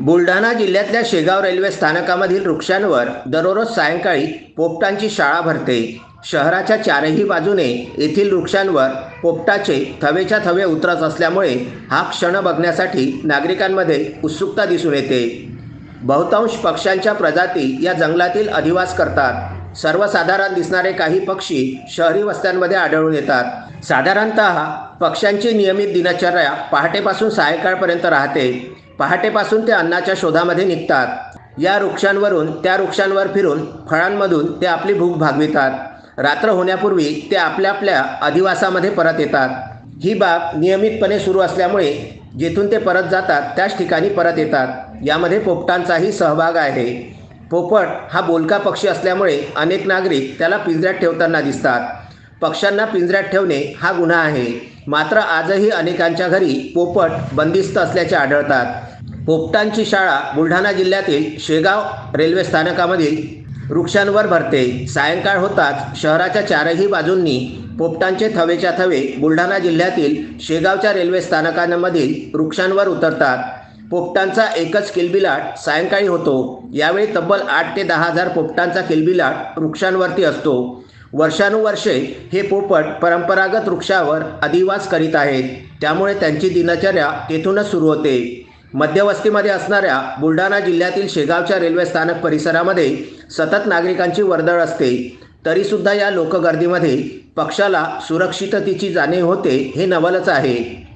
बुलढाणा जिल्ह्यातल्या शेगाव रेल्वे स्थानकामधील वृक्षांवर दररोज सायंकाळी पोपटांची शाळा भरते. शहराच्या चारही बाजूने येथील वृक्षांवर पोपटाचे थवेच्या थवे उतरत असल्यामुळे हा क्षण बघण्यासाठी नागरिकांमध्ये उत्सुकता दिसून येते. बहुतांश पक्ष्यांच्या प्रजाती या जंगलातील अधिवास करतात. सर्वसाधारण दिसणारे काही पक्षी शहरी वस्त्यांमध्ये आढळून येतात. साधारणत पक्ष्यांची नियमित दिनचर्या पहाटेपासून सायंकाळपर्यंत राहते. पहाटेपासून ते अन्नाच्या शोधामध्ये निघतात. या वृक्षांवरून त्या वृक्षांवर फिरून फळांमधून ते आपली भूक भागवितात. रात्र होण्यापूर्वी ते आपल्या आपल्या अधिवासामध्ये परत येतात. ही बाब नियमितपणे सुरू असल्यामुळे जेथून ते परत जातात त्याच ठिकाणी परत येतात. यामध्ये पोपटांचाही सहभाग आहे. पोपट हा बोलका पक्षी असल्यामुळे अनेक नागरिक त्याला पिंजऱ्यात ठेवताना दिसतात. पक्ष्यांना पिंजऱ्यात ठेवणे हा गुन्हा आहे. मात्र आजही अनेकांच्या घरी पोपट बंदिस्त असल्याचे आढळतात. पोपटांची शाळा बुलढाणा जिल्ह्यातील शेगाव रेल्वे स्थानकामधील वृक्षांवर भरते. सायंकाळ होताच शहराच्या चारही बाजूंनी पोपटांचे थवेच्या थवे बुलढाणा जिल्ह्यातील शेगावच्या रेल्वे स्थानकांमधील वृक्षांवर उतरतात. पोपटांचा एकच किलबिलाट सायंकाळी होतो. यावेळी तब्बल आठ ते दहा हजार पोपटांचा किलबिलाट वृक्षांवरती असतो. वर्षानुवर्षे हे पोपट परंपरागत वृक्षावर अधिवास करीत आहेत. त्यामुळे त्यांची दिनचर्या तेथूनच सुरू होते. मध्यवस्तीमध्ये असणाऱ्या बुलढाणा जिल्ह्यातील शेगावच्या रेल्वे स्थानक परिसरामध्ये सतत नागरिकांची वर्दळ असते. तरीसुद्धा या लोकगर्दीमध्ये पक्षाला सुरक्षिततेची जाणीव होते हे नवलच आहे.